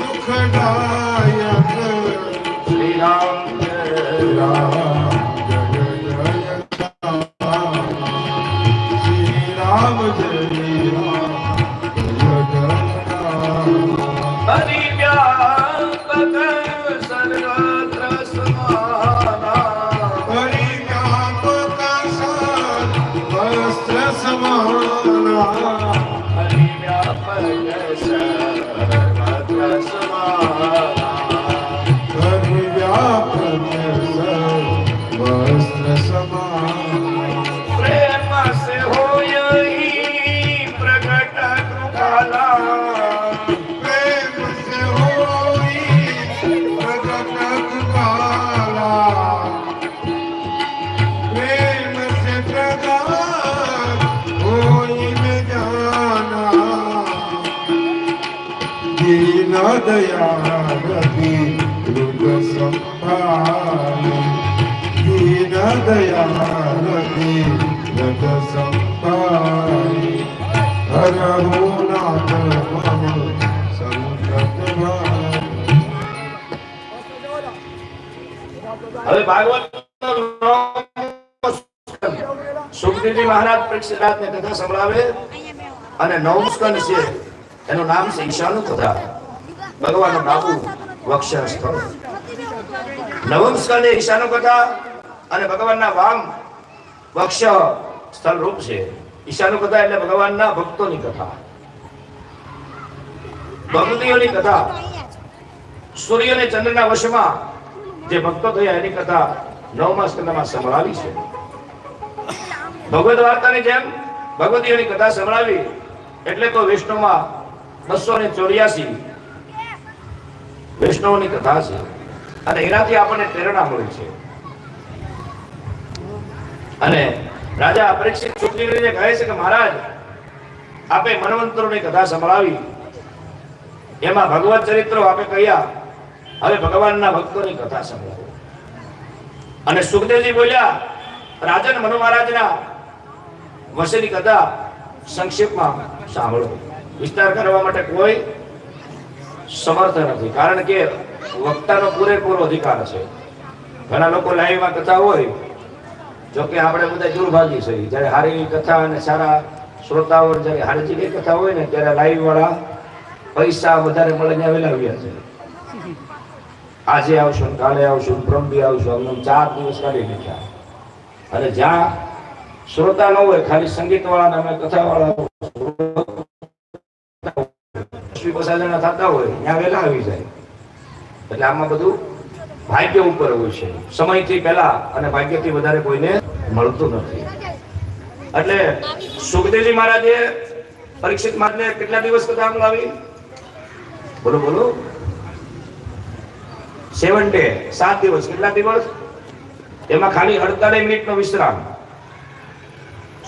सुखदायक। श्रीराम राम। própria હવે ભાગવત સુખદેવજી મહારાજ પરીક્ષિતનાથ ને કથા સંભળાવે અને નવમું છે, એનું નામ છે ઈશાનુ કથા. ભગવાન બાપુ વક્ષસ્થળ. નવમ સ્કંદ ઈશાનુ કથા અને ભગવાનના વામ, વક્ષ સ્થળ રૂપ છે. ઈશાનું કથા એટલે ભગવાનના ભક્તોની કથા. ભક્તિઓની કથા. સૂર્ય અને ચંદ્રના વશમાં જે ભક્તો થયા એની કથા નવમા સ્કંદમાં સંભળાવી છે. ભગવદ વાર્તાની જેમ ભગવતીઓની કથા સંભળાવી, એટલે તો વિષ્ણુમાં બસો ને ચોર્યાસી વૈષ્ણવની કથા છે. અને એનાથી આપણને પ્રેરણા મળે છે. અને રાજા પરીક્ષિત ચૂંટણીને કહે છે કે મહારાજ, આપે મનવંતરોની કથા સંભળાવી. એમાં ભગવત ચરિત્રો આપે કહ્યા. હવે ભગવાનના ભક્તોની કથા સંભળાવો. અને સુખદેવજી બોલ્યા, રાજન મનુ મહારાજના વસેની કથા સંક્ષેપમાં સાંભળો. વિસ્તાર કરવા માટે કોઈ સમર્થ નથી. કારણ કે વક્તાનો પૂરેપૂરો અધિકાર છે. ઘણા લોકો લાઈવમાં કથા હોય જો કે આપણે બધા દુર્ભાગી છે જ્યારે હારી કથા અને સારા શ્રોતાઓ જ્યારે હારી જગ્યાએ કથા હોય ને, ત્યારે લાઈવ વાળા પૈસા વધારે મળે ને આવેલા આવ્યા છે. આજે આવશું, કાલે આવશું ને પરમ દી આવશું અમને ચાર દિવસ કાઢી નાખ્યા. અને જ્યાં શ્રોતા ન હોય, ખાલી સંગીત વાળા અમે કથા વાળા થતા હોય, ત્યાં વહેલા આવી જાય. એટલે આમાં બધું ભાગ્ય ઉપર હોય છે. સમયથી પહેલા અને ભાગ્યથી વધારે કોઈને મળતું નથી. એટલે સુખદેવજી મહારાજે પરીક્ષિત મહારાજને કેટલા દિવસ કથા લાવી બોલો બોલો. સેવન ડે સાત દિવસ. કેટલા દિવસ? એમાં ખાલી અડતાલીસ મિનિટનો વિશ્રામ.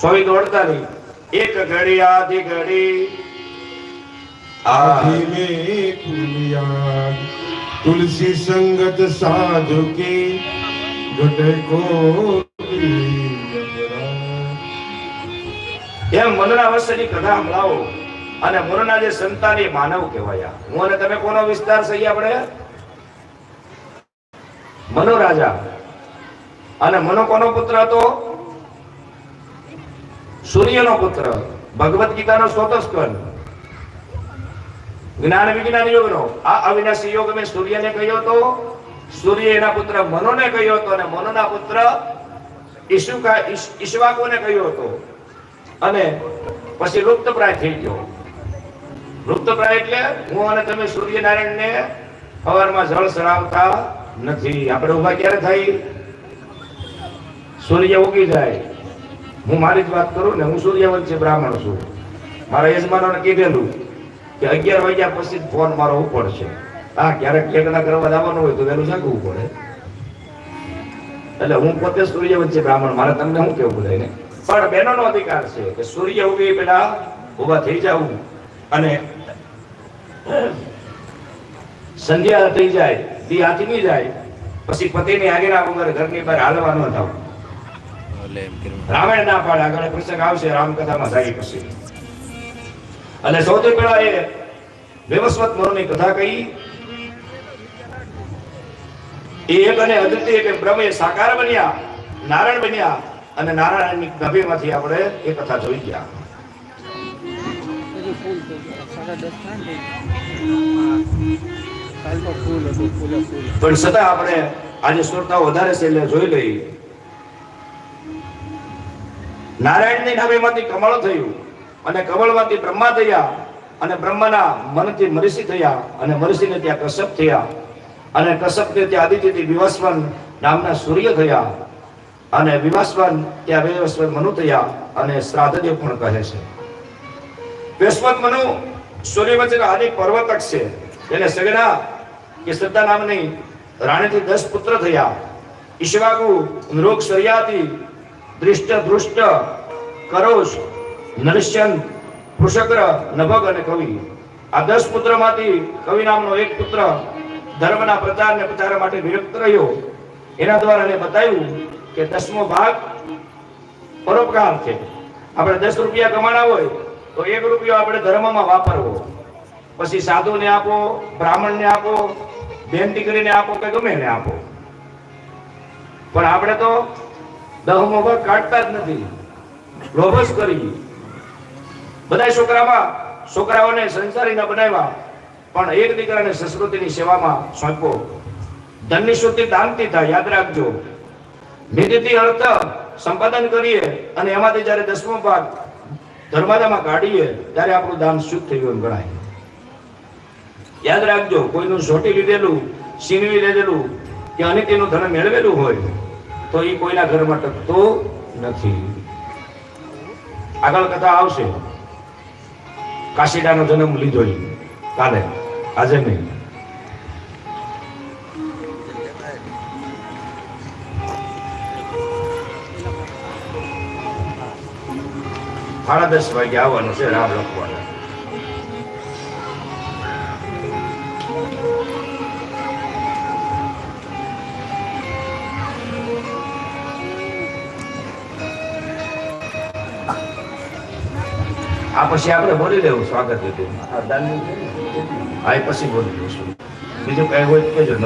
સોવી તો અડતાલીસ. એક ઘડી આધી ઘડી. આધી મેં तुलसी संगत साधु की घटे को એમ મનના વર્ષની કથા સંભળાવો અને મનના જે સંતાન એ માનવ કહેવાયા હું અને તમે કોનો વિસ્તાર છે આપણે મનો રાજા અને મનો કોનો પુત્ર હતો સૂર્યનો પુત્ર ભગવત ગીતાનો સ્વતઃ સ્કંદ જ્ઞાન વિજ્ઞાન યોગનો. આ અવિનાશી યોગ મેં સૂર્યને કહ્યો હતો સૂર્ય એના પુત્ર મનોને કહ્યો હતો અને મનોના પુત્ર ઈશુકા, ઈશ- ઈશ્વાકોને કહ્યો હતો અને પછી લુપ્તપ્રાય થઈ ગયો. લુપ્તપ્રાય એટલે હું અને તમે સૂર્યનારાયણને સવારમાં જળ ચડાવતા નથી. આપણે ઊભા ક્યારે થઈ સૂર્ય ઉગી જાય. હું મારી જ વાત કરું ને, હું સૂર્યવંશી બ્રાહ્મણ છું. મારા યજમાનોને કીધેલું કે અગિયાર વાગ્યા પછી ફોન મારો ઉપડશે હા ક્યારેક ટેકડા કરવા જવાનું હોય તો વહેલું જાગવું પડે. એટલે હું પોતે સૂર્યવંશી બ્રાહ્મણ મારે તમને શું કેવું બધાને પણ બહેનોનો અધિકાર છે કે સૂર્ય ઉગે પેલા ઊભા થઈ જવું. અને સંધ્યા થઈ જાય દી આથમી જાય પછી પતિની આગેના વગર ઘરની બહાર હાલવા ન થવું રામાયણ ના પાડે આગળ પ્રસંગ આવશે રામકથામાં જાય પછી. અને સૌથી પહેલા એ વ્યવસ્વત મનુની કથા કહી. એ એક અને અદ્વિતીય કે બ્રહ્મ સાકાર બન્યા, નારાયણ બન્યા, અને નારાયણની ગભીરમાંથી આપણે એ કથા જોઈ ગયા. પણ છતાં આપણે આજે શ્રોતાઓ વધારે છે એટલે જોઈ લઈએ. નારાયણની નાભીમાંથી કમળ થયું. અને કમળમાંથી બ્રહ્મા થયા અને બ્રહ્માના મનથી મરિષિ થયા અને મરીષીને ત્યાં કશ્યપ થયા. અને કશ્યપને ત્યાં આદિત્યથી વિવાસવાન નામના સૂર્ય થયા. અને વિવાસવાન ત્યાં વિવાસવાન મનુ થયા અને શ્રાદ્ધદેવ પણ કહે છે. વિશ્વત મનુ સૂર્ય વચ્ચેના આદિ પર્વતક છે. એને સગના કે શ્રદ્ધા નામની રાણીથી દસ પુત્ર થયા. ઈશ્વાગુ નૃગ સર્યાથી દૃષ્ટ ધૃષ્ટ કરોશ નરસ્યન કૃષકર નભગ અને કવિ. આ દસ પુત્રમાંથી કવિ નામનો એક પુત્ર ધર્મના પ્રચાર ને પ્રચાર માટે વિરક્ત રહ્યો. એના દ્વારા એને બતાવ્યું કે દસમો ભાગ પરોપકાર છે. આપણે દસ રૂપિયા કમાણા હોય તો એક રૂપિયો આપણે ધર્મમાં વાપરવો. પછી સાધુને આપો, બ્રાહ્મણને આપો બેન દીકરીને આપો કે ગમે એને આપો. પણ આપણે તો દહમો ભાગ કાઢતા જ નથી. લોભ જ કરી બધા છોકરામાં, છોકરાઓને સંસારીના બનાવ્યા. પણ એક દીકરાને સંસ્કૃતિની સેવામાં સોંપો ધનની શુદ્ધિ દાનથી થાય, યાદ રાખજો. નિધિથી અર્થ સંપાદન કરીએ અને એમાંથી જ્યારે દસમો ભાગ ધર્માદામાં કાઢીએ, ત્યારે આપણું દાન શુદ્ધ થયું એમ ગણાય. યાદ રાખજો, કોઈનું ઝોટી લીધેલું છીનવી લીધેલું, કે અનિતિનું ધન મેળવેલું હોય, તો એ કોઈના ઘરમાં ટકતો નથી. આગળ કથા આવશે. કાશીડાનો જન્મ લીધો કાલે. આજે નહીં. સાડા દસ વાગે આવવાનું છે રામ લખવાના. આ પછી આપણે બોલી લેવું, સ્વાગત વિધિ આ ને? પછી બોલી લઈશું બીજું કઈ હોય કેજો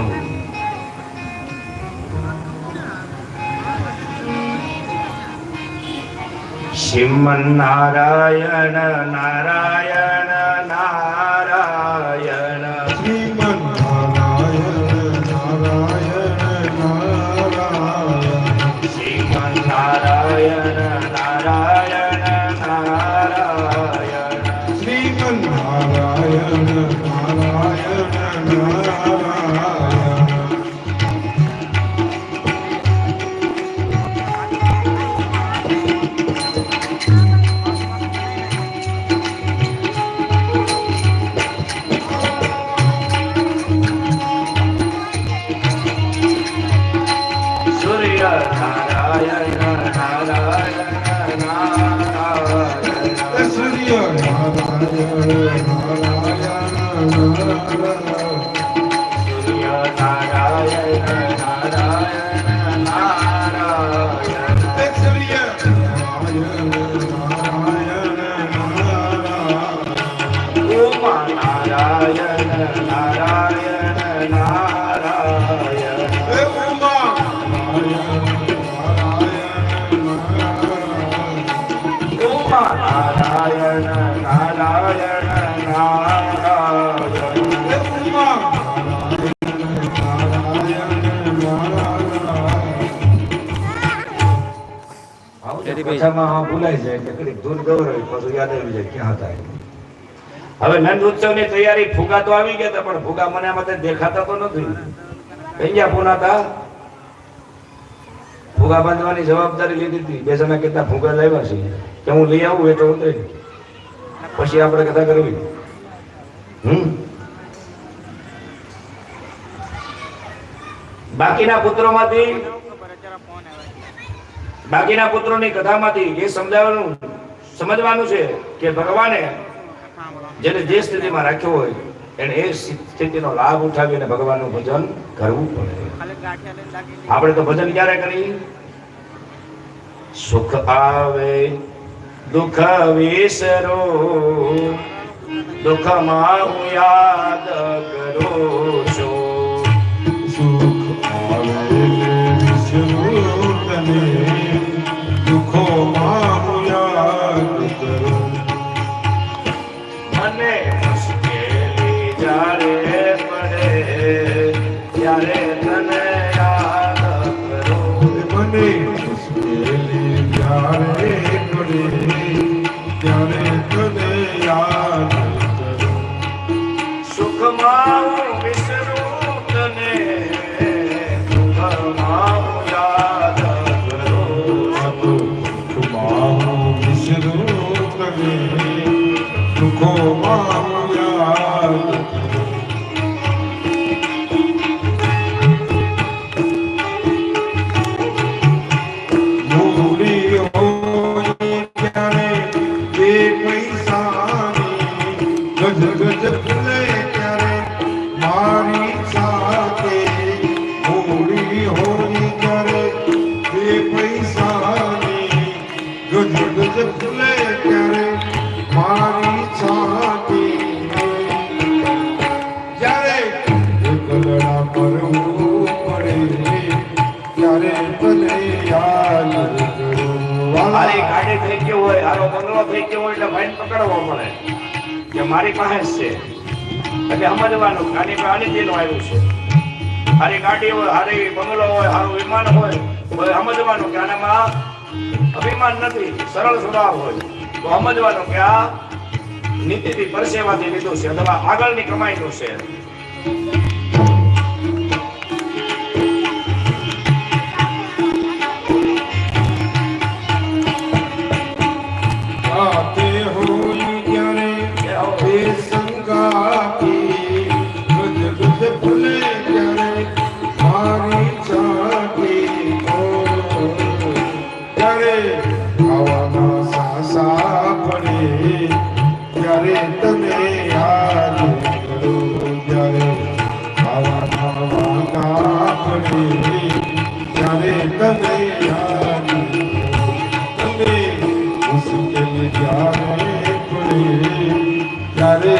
શ્રીમન નારાયણ નારાયણ નારાયણ. કથામાં હા ભૂલાઈ જાય કે કડીક દૂર ગૌરવ પાછું યાદ આવી જાય ક્યાં હતા હવે નંદ ઉત્સવની તૈયારી ફુગા તો આવી ગયા હતા પણ ફુગા મને આમાં દેખાતા તો નથી કઈ પૂના હતા ફુગા બાંધવાની જવાબદારી લીધી હતી. બે સમય કેટલા ફુગા લાવ્યા છે. કે હું લઈ આવું એ તો ઉતરી. પછી આપણે કથા કરવી. હમ? બાકીના પુત્રોમાંથી ખબર અત્યારે ફોન આવે બાકીના પુત્રોની કથામાંથી એ સમજાવવાનું, સમજવાનું છે કે ભગવાને જેને જે સ્થિતિમાં રાખ્યો હોય, એને એ સ્થિતિનો લાભ ઉઠાવીને ભગવાનનું ભજન કરવું પડે. આપણે તો ભજન ક્યારે કરી સુખ આવે, દુઃખ વિસરો, દુઃખમાં હું યાદ કરો છો. સુખ આવે વિષ્ણુ Oh, mama. મારી પાસે જ છે. એટલે સમજવાનું આની આની જેનું આવ્યું છે. હારી ગાડી હોય, હારી બંગલો હોય, હારું વિમાન હોય સમજવાનું કે આનામાં અભિમાન નથી, સરળ સ્વભાવ હોય. તો સમજવાનું કે આ નીતિથી પરસેવાથી લીધું છે, અથવા આગળની કમાઈનું છે. ત્યારે ખાવાના સાસા પડે ત્યારે તમે યાદ કરું. પડે? જ્યારે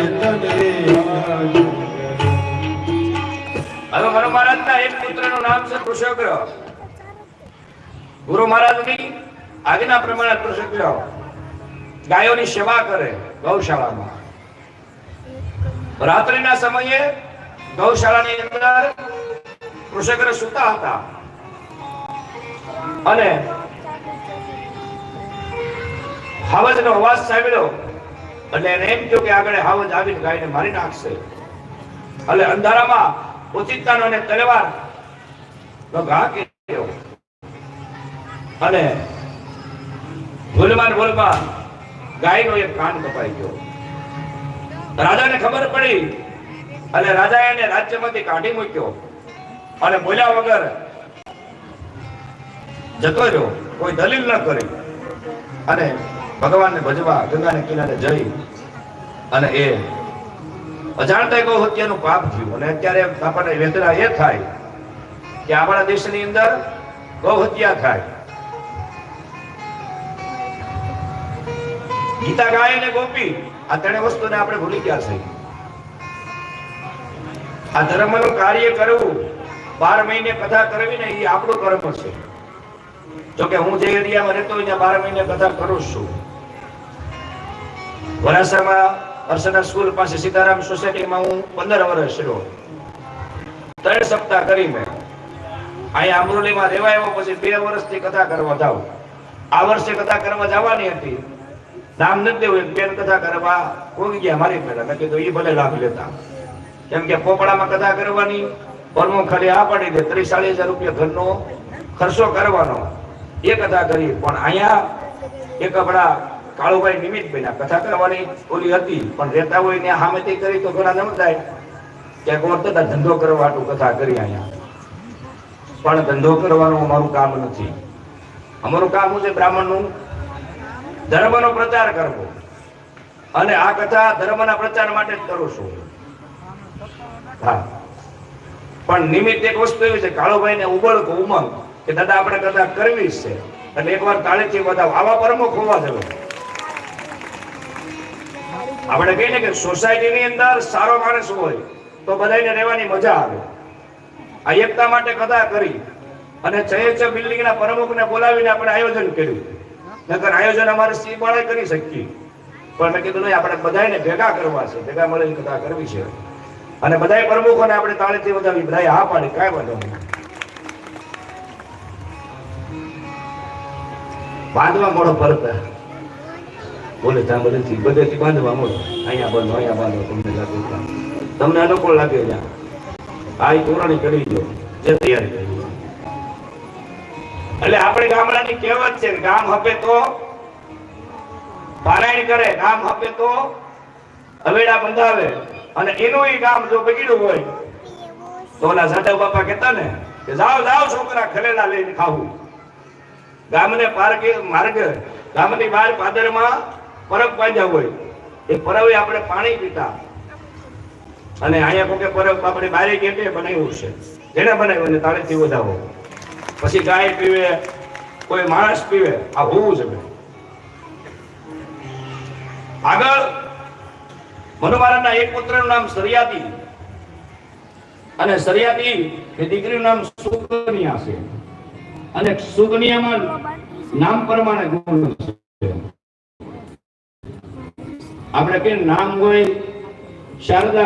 પડે મહારાજના એક પુત્રનું નામ છે કૃષગ્ર ગુરુ મહારાજની આજ્ઞા પ્રમાણે પ્રસિદ્ધ ગાયોની સેવા કરે ગૌશાળામાં. રાત્રિના સમયે ગૌશાળાની અંદર કૃષકરે સૂતા હતા. અને હાવજનો અવાજ સાંભળ્યો. એટલે એને એમ થયું કે આગળ હાવજ આવીને ગાયને મારી નાખશે. એટલે અંધારામાં ઓચિતાનો અને તલવાર નો ઘા કર્યો. અને ભૂલમાં ભૂલમાં ગાયનો એક કાન કપાઈ ગયો. રાજાને ખબર પડી અને રાજા એને રાજ્યમાંથી કાઢી મૂક્યો. અને બોલ્યા વગર જતો રહ્યો. કોઈ દલીલ ન કરી. અને ભગવાનને ભજવા ગંગાને કિનારે જઈ અને એ અજાણતા ગૌ હત્યાનું પાપ થયું. અને અત્યારે આપણને વેદના એ થાય કે આપણા દેશની અંદર ગૌ હત્યા થાય. ગીતા ગાય ને ગોપી. આ ત્રણે વસ્તુને આપણે ભૂલી ગયા છે. આ ધર્મનું કાર્ય કરવું, બાર મહિને કથા કરવી ને એ આપણું કર્મ છે. જો કે હું જે એરિયામાં રહેતો ત્યાં બાર મહિને કથા કરું છું. વરાસામાં અર્ચના સ્કૂલ પાસે સીતારામ સોસાયટીમાં હું પંદર વર્ષ રહ્યો. ત્રણ સપ્તાહ કરી મેં. અહીંયા અમરોલીમાં રહેવાયો, પછી બે વર્ષથી કથા કરવા જાઉં. આ વર્ષે કથા કરવા જવાની હતી. નામ નથી દેવું એક બેન કથા કરવા કોઈ ગયા મારી પેલા મેં કીધું એ ભલે લાભ લેતા. કેમ કે પોપડામાં કથા કરવાની, પરમો ખાલી આ પાડી દે, ત્રીસ ચાલીસ હજાર રૂપિયા ઘરનો ખર્ચો કરવાનો. એ કથા કરી, પણ અહીંયા એક આપણા કાળુભાઈ નિમિત્ત બન્યા. કથા કરવાની ઓલી હતી, પણ રહેતા હોય ને સામેથી કરી તો ઘણા નમ થાય કે કોણ થતા ધંધો કરવા કથા કરી અહીંયા. પણ ધંધો કરવાનું અમારું કામ નથી. અમારું કામ છે? બ્રાહ્મણનું ધર્મનો પ્રચાર કરવો. અને આ કથા ધર્મના પ્રચાર માટે જ કરું છું. હા. પણ નિમિત્ત એક વસ્તુ એવી છે કાળુભાઈ ને ઉબળ ઉમંગ કે દાદા, આપણે કથા કરવી છે. એટલે એકવાર તાળીથી બધા આવા પ્રમુખ હોવા જોઈએ આપણે કહીએ કે સોસાયટીની અંદર સારો માણસ હોય, તો બધાને રહેવાની મજા આવે. આ એકતા માટે કથા કરી અને છ છ બિલ્ડિંગના પ્રમુખને બોલાવીને આપણે આયોજન કર્યું. નકર આયોજન અમારે સ્ત્રી બાળે કરી શકીએ. પણ મેં કીધું, નહીં, આપણે બધાને ભેગા કરવા છે, ભેગા મળીને કથા કરવી છે. અને બધાય પ્રમુખોને આપણે તાળીથી વધાવી બધાએ હા પાડી, કાંઈ વાંધો બાંધવા મોડો પરત બોલે સાંભળેથી બધેથી બાંધવા મોડો. અહીંયા બાંધો અહીંયા બાંધો, તમને લાગે તમને અનુકૂળ લાગે ત્યાં આ તોરણી કરી દો જે તૈયારી કરી દો. એટલે આપણે ગામડાની કહેવત છે ગામ હપે તો પારાયણ કરે, ગામ હપે તો હવેડા બંધાવે. અને એનું એ ગામ જો બગડ્યું હોય, તો ઓલા સાધવ બાપા કહેતા ને કે, જાઓ જાઓ છોકરા ખરેલા લઈને ખાવું. ગામને પાર્કે માર્ગ, ગામની બહાર પાદરમાં પરબ બાંધ્યા હોય. એ પરવે આપણે પાણી પીતા. અને અહીંયા કોકે પરબ આપણે બારે ગેટે બનાવ્યું છે. જેને બનાવ્યું અને તાળેથી વધાવો. પછી ગાય પીવે, કોઈ માણસ પીવે, આ હોવું છે આગળ મનુ મહારાજના એક પુત્રનું નામ સરિયાતી અને સરિયાતી એ દીકરીનું નામ સુકન્યા છે. અને સુકન્યામાં નામ પ્રમાણે ગુણ છે આપણે કે નામ હોય, શારદા